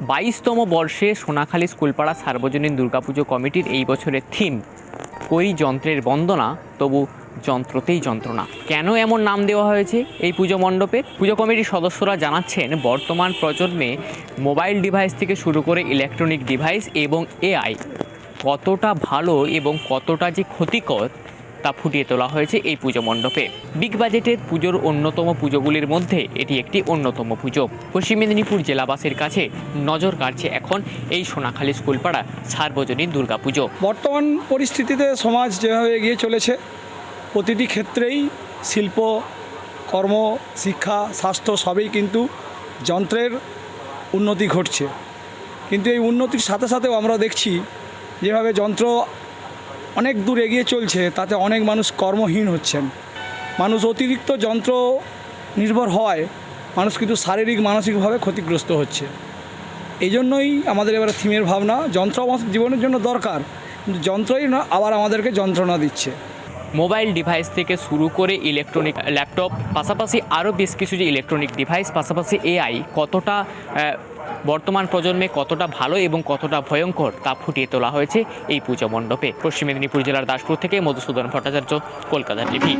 বাইশতম বর্ষে সোনাখালী স্কুলপাড়া সার্বজনীন দুর্গাপুজো কমিটির এই বছরের থিম, কই যন্ত্রের বন্দনা, তবু যন্ত্রতেই যন্ত্রণা কেন এমন নাম দেওয়া হয়েছে এই পুজো মণ্ডপে? পুজো কমিটির সদস্যরা জানাচ্ছেন, বর্তমান প্রজন্মে মোবাইল ডিভাইস থেকে শুরু করে ইলেকট্রনিক ডিভাইস এবং এআই কতটা ভালো এবং কতটা যে ক্ষতিকর তা ফুটিয়ে তোলা হয়েছে এই পুজো মণ্ডপে। বিগ বাজেটের পুজোর অন্যতম পুজোগুলির মধ্যে এটি একটি অন্যতম পুজো। পশ্চিম মেদিনীপুর জেলাবাসীর কাছে নজর কাড়ছে এখন এই সোনাখালী স্কুলপাড়া সার্বজনীন দুর্গাপুজো। বর্তমান পরিস্থিতিতে সমাজ যেভাবে এগিয়ে চলেছে, প্রতিটি ক্ষেত্রেই শিল্প, কর্ম, শিক্ষা, স্বাস্থ্য সবই কিন্তু যন্ত্রের উন্নতি ঘটছে। কিন্তু এই উন্নতির সাথে সাথেও আমরা দেখছি যেভাবে যন্ত্র অনেক দূর এগিয়ে চলছে, তাতে অনেক মানুষ কর্মহীন হচ্ছেন। মানুষ অতিরিক্ত যন্ত্র নির্ভর হওয়ায় মানুষ কিন্তু শারীরিক, মানসিকভাবে ক্ষতিগ্রস্ত হচ্ছে। এই জন্যই আমাদের এবারে থিমের ভাবনা, যন্ত্র জীবনের জন্য দরকার, কিন্তু যন্ত্রই না, আবার আমাদেরকে যন্ত্রণা দিচ্ছে। মোবাইল ডিভাইস থেকে শুরু করে ইলেকট্রনিক ল্যাপটপ, পাশাপাশি আরও বেশ কিছু যে ইলেকট্রনিক ডিভাইস, পাশাপাশি এআই কতটা বর্তমান প্রজন্মে কতটা ভালো এবং কতটা ভয়ঙ্কর তা ফুটিয়ে তোলা হয়েছে এই পূজা মণ্ডপে। পশ্চিম মেদিনীপুর জেলার দাসপুর থেকে মধুসূদন ভট্টাচার্য, কলকাতা টিভি।